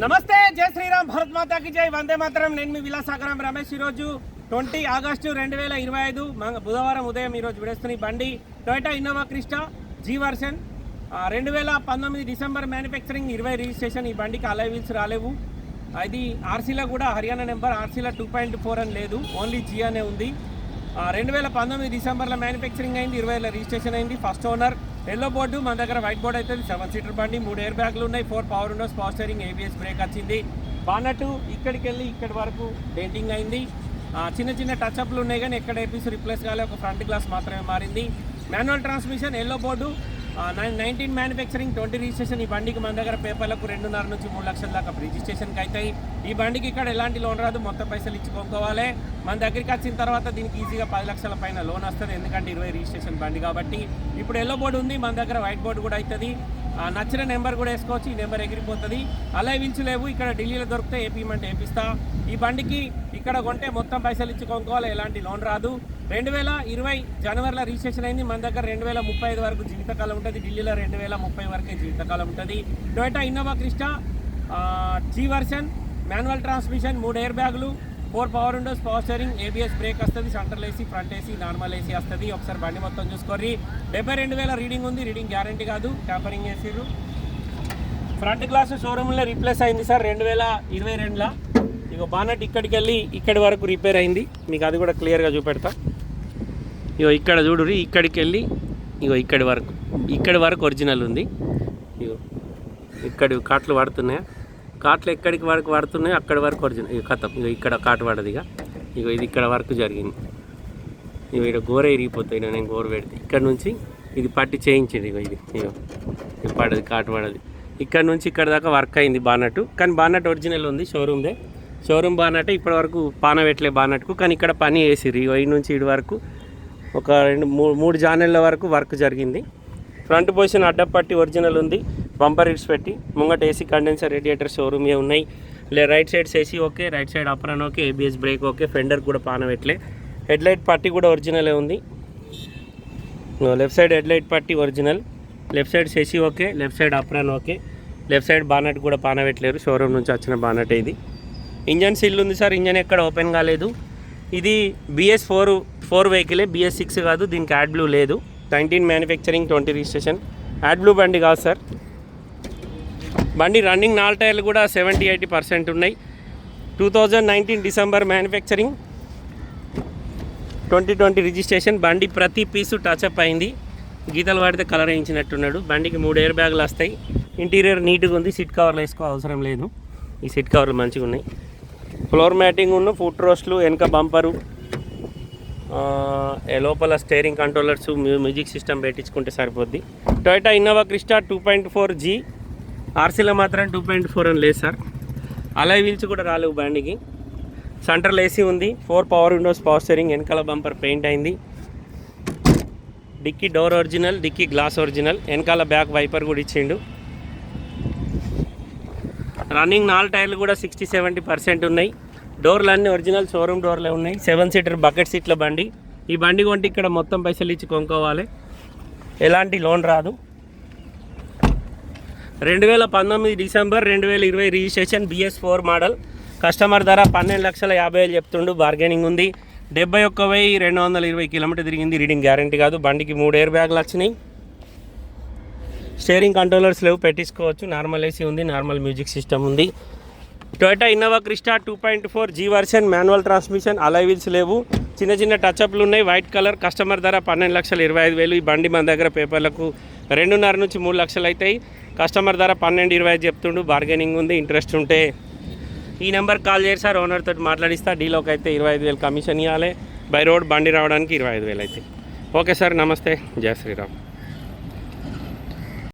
నమస్తే జై శ్రీరామ్ భరత్ మాతాకి జై. వందే మాత్రం. నేను మీ విలాసాగరం రమేష్ ఈరోజు ట్వంటీ ఆగస్టు రెండు వేల ఇరవై ఐదు మంగ- బుధవారం ఉదయం ఈరోజు విడేస్తున్న బండి Toyota Innova Crysta G version. రెండు వేల పంతొమ్మిది డిసెంబర్ మ్యానుఫ్యాక్చరింగ్ ఇరవై రిజిస్ట్రేషన్ ఈ బండికి అలై వీల్స్ రాలేవు. అది ఆర్సీలో కూడా హర్యానా నెంబర్ ఆర్సీలో టూ పాయింట్ ఫోర్ అని లేదు. ఓన్లీ జీ అనే ఉంది. రెండు వేల పంతొమ్మిది డిసెంబర్లో మ్యానుఫ్యాక్చరింగ్ అయింది ఇరవై వేల రిజిస్ట్రేషన్ అయింది. ఫస్ట్ ఓనర్ ఎల్లో బోర్డు మన దగ్గర వైట్ బోర్డు అయితే సెవెన్ సీటర్ బండి మూడు ఎయిర్ బ్యాగ్లు ఉన్నాయి four power windows power steering ABS brake వచ్చింది. బానట్టు ఇక్కడికి వెళ్ళి ఇక్కడి వరకు డెంటింగ్ అయింది. ఆ, చిన్న చిన్న టచ్అప్లు ఉన్నాయి కానీ ఎక్కడ ఏపీస్ రిప్లేస్ కాలే ఒక ఫ్రంట్ గ్లాస్ మాత్రమే మారింది. Manual transmission yellow board nineteen manufacturing twenty registration ఈ బండికి మన దగ్గర పేపర్లకు రెండున్నర నుంచి మూడు లక్షల దాకా రిజిస్ట్రేషన్కి అవుతాయి. ఈ బండికి ఇక్కడ ఎలాంటి లోన్ రాదు మొత్తం పైసలు ఇచ్చుకోవాలి మన దగ్గరికి వచ్చిన తర్వాత దీనికి ఈజీగా పది లక్షల పైన లోన్ వస్తుంది ఎందుకంటే ఇరవై రిజిస్ట్రేషన్ బండి కాబట్టి. ఇప్పుడు ఎల్లో బోర్డు ఉంది మన దగ్గర వైట్ బోర్డు కూడా అవుతుంది. నచ్చిన నెంబర్ కూడా వేసుకోవచ్చు ఈ నెంబర్ ఎగిరిపోతుంది. అలా వించు లేవు ఇక్కడ ఢిల్లీలో దొరికితే ఏపీమంటే ఏపిస్తా ఈ బండికి ఇక్కడ కొంటే మొత్తం పైసలు ఇచ్చి కొనుక్కోవాలి ఎలాంటి లోన్ రాదు. రెండు వేల ఇరవై జనవరిలో రిజిస్ట్రేషన్ అయింది మన దగ్గర రెండు వేల ముప్పై ఐదు వరకు జీవితకాలం ఉంటుంది ఢిల్లీలో రెండు వేల ముప్పై వరకే జీవితకాలం ఉంటుంది. Toyota Innova Crysta G version manual transmission మూడు ఎయిర్ బ్యాగులు four power windows power steering ABS brake వస్తుంది central AC front AC normal AC వస్తుంది. ఒకసారి బండి మొత్తం చూసుకోర్రి. డెబ్బై రెండు వేల రీడింగ్ ఉంది రీడింగ్ గ్యారంటీ కాదు ట్యాంపరింగ్ చేసిర్రు. ఫ్రంట్ గ్లాస్ షోరూమ్లో రీప్లేస్ అయింది సార్ రెండు వేల ఇరవై రెండులో. ఇక బానట్ ఇక్కడికి వెళ్ళి ఇక్కడి వరకు రిపేర్ అయింది. మీకు అది కూడా క్లియర్గా చూపెడతా. ఇగో ఇక్కడ చూడుర్రి ఇక్కడికి వెళ్ళి ఇగో ఇక్కడి వరకు ఇక్కడి వరకు ఒరిజినల్ ఉంది. ఇగో ఇక్కడ కాట్లు పడుతున్నాయా కాట్లు ఎక్కడికి వరకు పడుతున్నాయో అక్కడి వరకు ఒరిజినల్. ఇక కథం. ఇక ఇక్కడ కాటు పడదు ఇక. ఇగో ఇది ఇక్కడ వరకు జరిగింది. ఇక ఇక్కడ గోర ఇరిగిపోతాయి. నేను గోర పెడితే ఇక్కడ నుంచి ఇది పట్టి చేయించింది ఇక ఇది. ఇక ఇది పడదు కాటు పడదు ఇక్కడ నుంచి ఇక్కడ దాకా వర్క్ అయింది బానట్టు. కానీ బానట్ ఒరిజినల్ ఉంది షోరూమ్దే. షోరూమ్ బానట్ ఇప్పటి వరకు పాన పెట్టలే బానట్కు. కానీ ఇక్కడ పని వేసిరు ఇక ఈ నుంచి ఇటు వరకు ఒక రెండు మూడు మూడు జానెళ్ళ వరకు వర్క్ జరిగింది. ఫ్రంట్ పొజిషన్ అడ్డపట్టి ఒరిజినల్ ఉంది. బంపర్ హిట్స్ పెట్టి ముంగట ఏసీ కండెన్సర్ రేడియేటర్ షోరూమ్ ఉన్నాయి. లే right side AC okay right side apron okay ABS brake okay fender కూడా పాన పెట్టలే హెడ్ లైట్ పట్టి కూడా ఒరిజినలే ఉంది. లెఫ్ట్ సైడ్ హెడ్ లైట్ పట్టి original left side సెసి okay left side apron okay. Left side bonnet కూడా పాన పెట్టలేరు షోరూమ్ నుంచి వచ్చిన బానట్ ఇది. ఇంజన్ సీల్ ఉంది సార్ ఇంజన్ ఎక్కడ ఓపెన్ కాలేదు. ఇది బిఎస్ ఫోర్ ఫోర్ వెహికలే బిఎస్ సిక్స్ కాదు దీనికి యాడ్ బ్లూ లేదు. Nineteen manufacturing twenty registration AdBlue బండి కాదు సార్. బండి రన్నింగ్ నాలుగు టైర్లు కూడా సెవెంటీ ఎయిటీ పర్సెంట్ ఉన్నాయి. Two thousand nineteen December manufacturing twenty twenty registration బండి ప్రతి పీసు టచ్అప్ అయింది. గీతలు వాడితే కలర్ వేయించినట్టున్నాడు. బండికి మూడు ఎయిర్ బ్యాగులు వస్తాయి. ఇంటీరియర్ నీట్గా ఉంది. సీట్ కవర్లు వేసుకో అవసరం లేదు. ఈ సీట్ కవర్లు మంచిగా ఉన్నాయి. ఫ్లోర్ మ్యాటింగ్ ఉన్న ఫుట్ రోస్ట్లు వెనక బంపరు ఏ లోపల స్టేరింగ్ కంట్రోలర్స్ మ్యూజిక్ సిస్టమ్ పెట్టించుకుంటే సరిపోద్ది. Toyota Innova Crysta two point four G ఆర్సీలో మాత్రం టూ పాయింట్ ఫోర్ అని లేదు సార్. అలా వీల్స్ కూడా రాలేవు బండికి. సెంటర్లో ఏసీ ఉంది. Four power windows power steering వెనకాల బంపర్ పెయింట్ అయింది. Dickey door original dickey glass original వెనకాల బ్యాక్ వైపర్ కూడా ఇచ్చిండు. రన్నింగ్ నాలుగు టైర్లు కూడా సిక్స్టీ సెవెంటీ పర్సెంట్ ఉన్నాయి. డోర్లు అన్నీ ఒరిజినల్ షోరూమ్ డోర్లే ఉన్నాయి. సెవెన్ సీటర్ బకెట్ సీట్ల బండి. ఈ బండి కొంటే ఇక్కడ మొత్తం పైసలు ఇచ్చి కొనుక్కోవాలి. ఎలాంటి లోన్ రాదు. రెండు వేల పంతొమ్మిది డిసెంబర్ రెండు వేల ఇరవై registration BS four model. Customer ధర పన్నెండు లక్షల యాభై వేలు చెప్తుండు. బార్గెనింగ్ ఉంది. డెబ్బై ఒక్క వెయ్యి రెండు వందల ఇరవై కిలోమీటర్ తిరిగింది. రీడింగ్ గ్యారంటీ కాదు. బండికి మూడు ఎయిర్ బ్యాగులు వచ్చినాయి. స్టీరింగ్ కంట్రోలర్స్ లేవు. పెట్టించుకోవచ్చు. నార్మల్ ఏసీ ఉంది. నార్మల్ మ్యూజిక్ సిస్టమ్ ఉంది. Toyota Innova Crysta two point four G version manual transmission. Alloy wheels లేవు. చిన్న చిన్న టచ్అప్లు ఉన్నాయి. White colour. కస్టమర్ ధర పన్నెండు లక్షల ఇరవై ఐదు వేలు. ఈ బండి మన దగ్గర పేపర్లకు రెండున్నర నుంచి మూడు లక్షలు అవుతాయి. కస్టమర్ ధర పన్నెండు ఇరవై ఐదు చెప్తుండు. బార్గెనింగ్ ఉంది ఇంట్రెస్ట్ ఉంటే ఈ నెంబర్ కాల్ చేసి సార్ ఓనర్ తోటి మాట్లాడిస్తా. డీలోకి అయితే ఇరవై ఐదు వేలు కమిషన్ ఇవ్వాలి బై రోడ్ బండి రావడానికి ఇరవై ఐదు వేలు అయితే. ఓకే సార్ నమస్తే. జయ శ్రీరామ్.